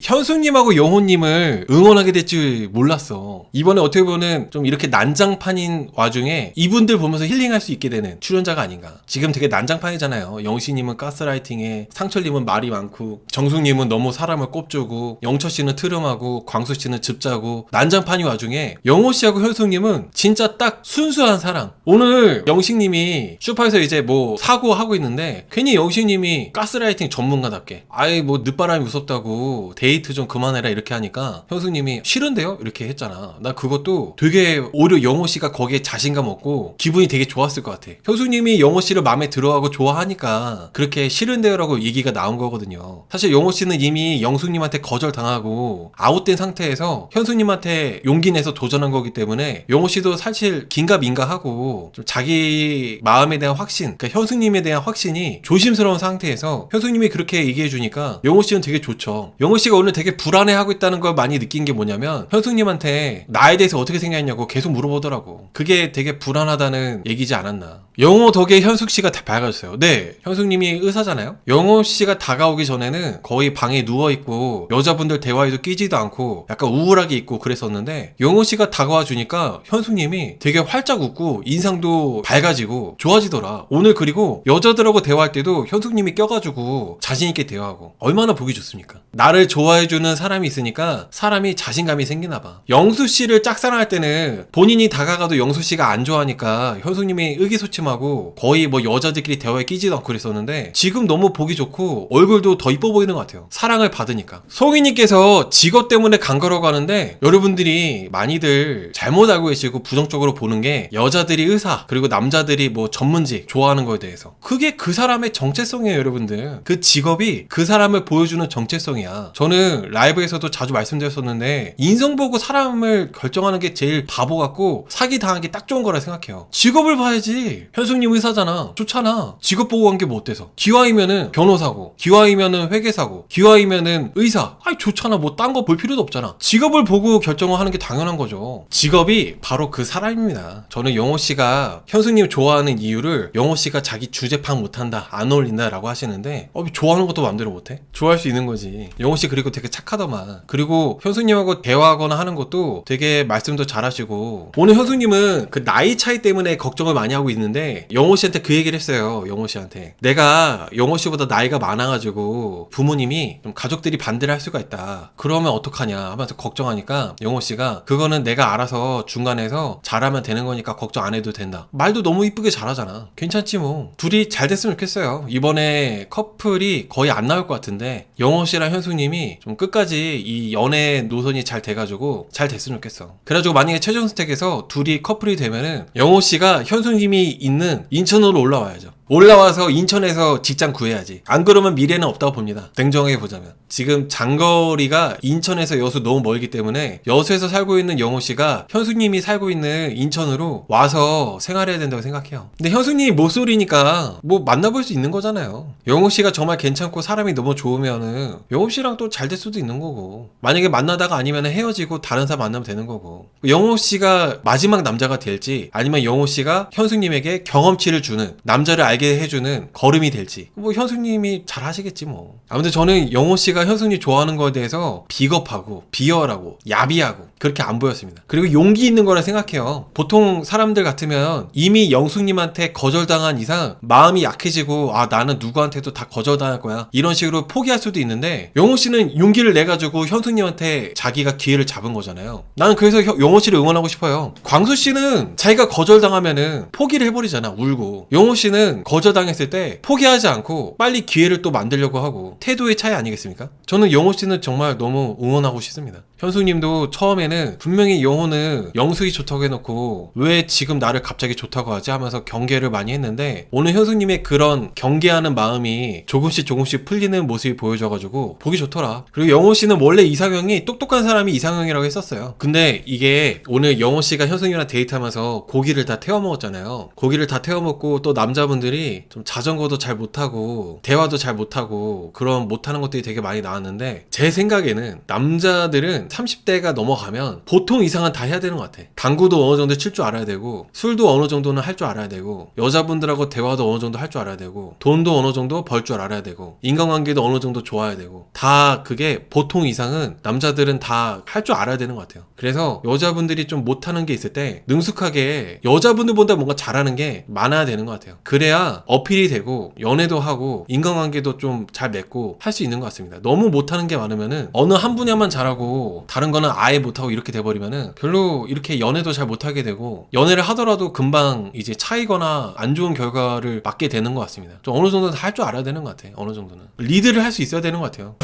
현수님하고 영호님을 응원하게 될 줄 몰랐어. 이번에 어떻게 보면 좀 이렇게 난장판인 와중에 이분들 보면서 힐링할 수 있게 되는 출연자가 아닌가. 지금 되게 난장판이잖아요. 영시님은 가스라이팅에, 상철님은 말이 많고, 정숙님은 너무 사람을 꼽주고, 영철 씨는 트름하고, 광수 씨는 즙자고, 난장판이 와중에 영호 씨하고 현숙님은 진짜 딱 순수한 사랑. 오늘 영식님이 슈퍼에서 이제 뭐 사고하고 있는데, 괜히 영식님이 가스라이팅 전문가답게, 아예 뭐 늦바람이 무섭다고, 데이트 좀 그만해라 이렇게 하니까 현숙님이 싫은데요? 이렇게 했잖아. 나 그것도 되게 오히려 영호 씨가 거기에 자신감 얻고 기분이 되게 좋았을 것 같아. 현숙님이 영호 씨를 마음에 들어하고 좋아하니까 그렇게 싫은데요라고 얘기가 나온 거거든요. 사실 영호 씨는 이미 영숙님한테 거절당하고 아웃된 상태에서 현숙님한테 용기 내서 도전한 거기 때문에 영호 씨도 사실 긴가민가하고 좀 자기 마음에 대한 확신, 그러니까 현숙님에 대한 확신이 조심스러운 상태에서 현숙님이 그렇게 얘기해 주니까 영호 씨는 되게 좋죠. 영호 씨가 오늘 되게 불안해하고 있다는 걸 많이 느낀 게 뭐냐면 현숙님한테 나에 대해서 어떻게 생각했냐고 계속 물어보더라고. 그게 되게 불안하다는 얘기지 않았나. 영호 덕에 현숙 씨가 다 밝아졌어요. 네, 현숙님이 의사잖아요. 영호 씨가 다가오기 전에는 거의 방에 누워 있고 여자분들 대화에도 끼지도 않고 약간 우울하게 있고 그랬었는데 영호 씨가 다가와 주니까 현숙님이 되게 활짝 웃고 인상도 밝아지고 좋아지더라. 오늘 그리고 여자들하고 대화할 때도 현숙님이 껴가지고 자신 있게 대화하고 얼마나 보기 좋습니까? 나를 좋아 해주는 사람이 있으니까 사람이 자신감이 생기나 봐. 영수 씨를 짝사랑할 때는 본인이 다가가도 영수 씨가 안 좋아하니까 현숙님이 의기소침하고 거의 뭐 여자들끼리 대화에 끼지도 않고 그랬었는데 지금 너무 보기 좋고 얼굴도 더 이뻐 보이는 것 같아요. 사랑을 받으니까. 송이님께서 직업 때문에 간 거라고 하는데 여러분들이 많이들 잘못 알고 계시고 부정적으로 보는 게 여자들이 의사 그리고 남자들이 뭐 전문직 좋아하는 거에 대해서 그게 그 사람의 정체성이에요 여러분들 그 직업이 그 사람을 보여주는 정체성이야 저는 라이브에서도 자주 말씀드렸었는데 인성 보고 사람을 결정하는 게 제일 바보 같고 사기 당하기 딱 좋은 거라 생각해요. 직업을 봐야지. 현숙님 의사잖아. 좋잖아. 직업 보고 간 게 뭐 어때서? 기왕이면은 변호사고 기왕이면은 회계사고 기왕이면은 의사. 아이 좋잖아. 뭐 딴 거 볼 필요도 없잖아. 직업을 보고 결정을 하는 게 당연한 거죠. 직업이 바로 그 사람입니다. 저는 영호 씨가 현숙님 좋아하는 이유를 영호 씨가 자기 주제 파악 못한다 안 어울린다라고 하시는데 어 좋아하는 것도 마음대로 못해? 좋아할 수 있는 거지. 영호 씨 그리고 되게 착하더만. 그리고 현숙님하고 대화하거나 하는 것도 되게 말씀도 잘하시고. 오늘 현숙님은 그 나이 차이 때문에 걱정을 많이 하고 있는데 영호 씨한테 그 얘기를 했어요 영호 씨한테. 내가 영호 씨보다 나이가 많아가지고 부모님이 좀 가족들이 반대를 할 수가 있다. 그러면 어떡하냐 하면서 걱정하니까 영호 씨가 그거는 내가 알아서 중간에서 잘하면 되는 거니까 걱정 안 해도 된다. 말도 너무 이쁘게 잘하잖아. 괜찮지 뭐. 둘이 잘 됐으면 좋겠어요. 이번에 커플이 거의 안 나올 것 같은데 영호 씨랑 현숙님 이 좀 끝까지 이 연애 노선이 잘 돼가지고 잘 됐으면 좋겠어. 그래가지고 만약에 최종 스택에서 둘이 커플이 되면은 영호 씨가 현숙님이 있는 인천으로 올라와야죠 올라와서 인천에서 직장 구해야지. 안 그러면 미래는 없다고 봅니다. 냉정하게 보자면. 지금 장거리가 인천에서 여수 너무 멀기 때문에 여수에서 살고 있는 영호 씨가 현수님이 살고 있는 인천으로 와서 생활해야 된다고 생각해요. 근데 현수님이 모쏠이니까 뭐 만나볼 수 있는 거잖아요. 영호 씨가 정말 괜찮고 사람이 너무 좋으면은 영호 씨랑 또 잘 될 수도 있는 거고. 만약에 만나다가 아니면 헤어지고 다른 사람 만나면 되는 거고. 영호 씨가 마지막 남자가 될지 아니면 영호 씨가 현수님에게 경험치를 주는 남자를 알게 해주는 걸음이 될지. 뭐 현숙님이 잘 하시겠지 뭐. 아무튼 저는 영호 씨가 현숙님 좋아하는 거에 대해서 비겁하고 비열하고 야비하고 그렇게 안 보였습니다. 그리고 용기 있는 거라 생각해요. 보통 사람들 같으면 이미 영숙님한테 거절당한 이상 마음이 약해지고 아 나는 누구한테도 다 거절당할 거야. 이런 식으로 포기할 수도 있는데 영호 씨는 용기를 내 가지고 현숙님한테 자기가 기회를 잡은 거잖아요. 나는 그래서 혀- 영호 씨를 응원하고 싶어요. 광수 씨는 자기가 거절당하면은 포기를 해버리잖아 울고. 영호 씨는 거절당했을 때 포기하지 않고 빨리 기회를 또 만들려고 하고. 태도의 차이 아니겠습니까? 저는 영호 씨는 정말 너무 응원하고 싶습니다. 현숙님도 처음에 는 분명히 영호는 영숙이 좋다고 해놓고 왜 지금 나를 갑자기 좋다고 하지 하면서 경계를 많이 했는데 오늘 현숙님의 그런 경계하는 마음이 조금씩 조금씩 풀리는 모습이 보여져가지고 보기 좋더라. 그리고 영호 씨는 원래 이상형이 똑똑한 사람이 이상형이라고 했었어요. 근데 이게 오늘 영호 씨가 현숙이랑 데이트하면서 고기를 다 태워 먹었잖아요. 고기를 다 태워 먹고 또 남자분들이 좀 자전거도 잘 못하고 대화도 잘 못하고 그런 못하는 것들이 되게 많이 나왔는데 제 생각에는 남자들은 30대가 넘어가면 뭐냐면 보통 이상은 다 해야 되는 것 같아. 당구도 어느 정도 칠 줄 알아야 되고 술도 어느 정도는 할 줄 알아야 되고 여자분들하고 대화도 어느 정도 할 줄 알아야 되고 돈도 어느 정도 벌 줄 알아야 되고 인간관계도 어느 정도 좋아야 되고 다 그게 보통 이상은 남자들은 다 할 줄 알아야 되는 것 같아요. 그래서 여자분들이 좀 못하는 게 있을 때 능숙하게 여자분들보다 뭔가 잘하는 게 많아야 되는 것 같아요. 그래야 어필이 되고 연애도 하고 인간관계도 좀 잘 맺고 할 수 있는 것 같습니다. 너무 못하는 게 많으면은 어느 한 분야만 잘하고 다른 거는 아예 못하고 이렇게 돼버리면은 별로 이렇게 연애도 잘 못하게 되고 연애를 하더라도 금방 이제 차이거나 안 좋은 결과를 맞게 되는 것 같습니다. 좀 어느 정도는 할 줄 알아야 되는 것 같아요. 어느 정도는 리드를 할 수 있어야 되는 것 같아요.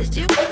As you away,